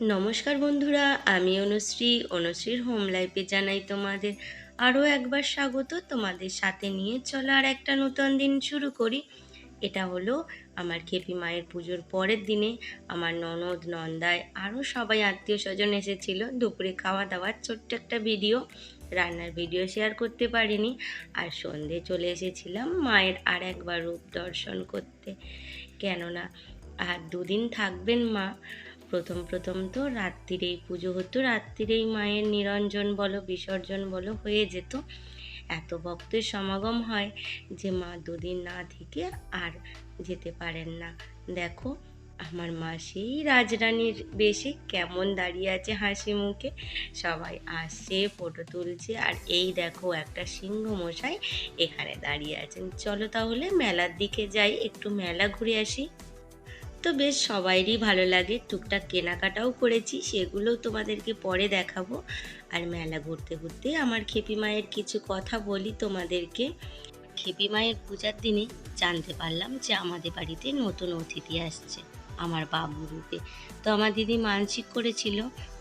নমস্কার বন্ধুরা, আমি অনুশ্রী। অনুশ্রীর হোম লাইফে জানাই তোমাদের আরও একবার স্বাগত। তোমাদের সাথে নিয়ে চলো আর একটা নতুন দিন শুরু করি। এটা হলো আমার খেপি মায়ের পুজোর পরের দিনে আমার ননদ নন্দায় আরও সবাই আত্মীয় স্বজন এসেছিল। দুপুরে খাওয়া দাওয়ার ছোট্ট একটা ভিডিও, রান্নার ভিডিও শেয়ার করতে পারিনি। আর সন্ধে চলে এসেছিলাম মায়ের আর একবার রূপ দর্শন করতে। কেননা আর দুদিন থাকবেন মা প্রথম প্রথম তো রাত্রিরেই পুজো হতো, রাত্রিরেই মায়ের নিরঞ্জন বলো, বিসর্জন বলো হয়ে যেত। এত ভক্তের সমাগম হয় যে মা দুদিন না থেকে আর যেতে পারেন না। দেখো, আমার মা সেই রাজরানীর বেশে কেমন দাঁড়িয়ে আছে হাসি মুখে। সবাই আসছে, ফটো তুলছে, আর এই দেখো একটা সিংহ মশাই এখানে দাঁড়িয়ে আছেন। চলো তাহলে মেলার দিকে যাই, একটু মেলা ঘুরে আসি। তো বেশ সবাইরই ভালো লাগে। টুকটাক কেনাকাটাও করেছি সেগুলোও তোমাদেরকে পরে দেখাবো। আর মেলা ঘুরতে ঘুরতে আমার খেপি মায়ের কিছু কথা বলি তোমাদেরকে। খেপি মায়ের পূজার দিনে জানতে পারলাম যে আমাদের বাড়িতে নতুন অতিথি আসছে, আমার বাবু রূপে তো আমার দিদি মানসিক করেছিল,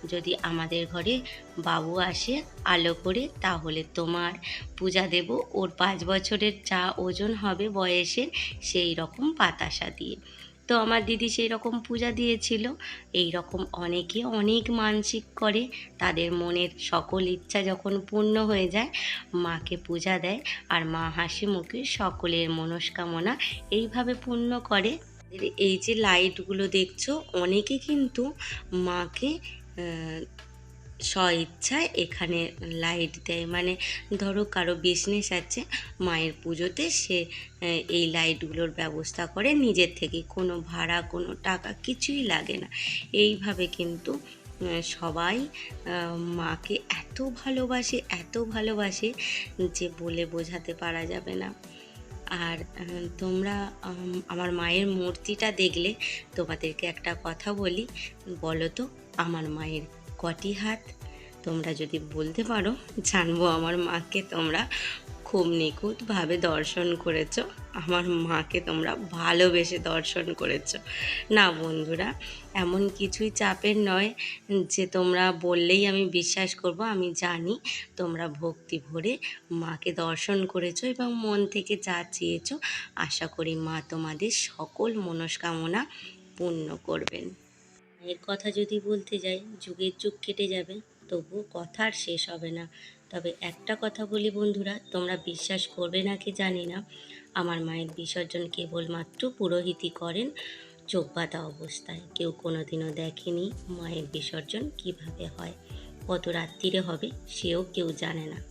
যদি আমাদের ঘরে বাবু আসে আলো করে, তাহলে তোমার পূজা দেব। ওর পাঁচ বছরের যা ওজন হবে বয়সের, সেই রকম বাতাসা দিয়ে। তো আমার দিদি সেই রকম পূজা দিয়েছিল। এই রকম অনেকে অনেক মানসিক করে, তাদের মনের সকল ইচ্ছা যখন পূর্ণ হয়ে যায়, মাকে পূজা দেয় আর মা হাসি মুখে সকলের মনস্কামনা এইভাবে পূর্ণ করে। এই যে লাইটগুলো দেখছ, অনেকে কিন্তু মাকে স্ব ইচ্ছায় এখানে লাইট দেয়। মানে ধরো কারও বিজনেস আছে, মায়ের পুজোতে সে এই লাইটগুলোর ব্যবস্থা করে নিজের থেকে। কোনো ভাড়া, কোনো টাকা কিছুই লাগে না। এইভাবে কিন্তু সবাই মাকে এত ভালোবাসে এত ভালোবাসে যে বলে বোঝাতে পারা যাবে না। আর তোমরা আমার মায়ের মূর্তিটা দেখলে তোমাদেরকে একটা কথা বলি। বলো তো, আমার মায়ের কটি হাত? তোমরা যদি বলতে পারো, জানব আমার মাকে তোমরা খুব নিখুঁতভাবে দর্শন করেছ। আমার মাকে তোমরা ভালোবেসে দর্শন করেছ। না বন্ধুরা, এমন কিছুই চাপের নয় যে তোমরা বললেই আমি বিশ্বাস করব, আমি জানি তোমরা ভক্তি ভরে মাকে দর্শন করেছ এবং মন থেকে যা চেয়েছো, আশা করি মা তোমাদের সকল মনস্কামনা পূর্ণ করবেন। এর কথা যদি বলতে যাই, যুগের যুগ কেটে যাবে তবু কথা আর শেষ হবে না। তবে একটা কথা বলি বন্ধুরা, তোমরা বিশ্বাস করবে না কি জানি না, আমার মায়ের বিসর্জন কেবলমাত্র পুরোহিতই করেন চোখ বাঁধা অবস্থায়। কেউ কোনোদিনও দেখেনি মায়ের বিসর্জন কীভাবে হয়, কত রাত্রিরে হবে, সেও কেউ জানে না।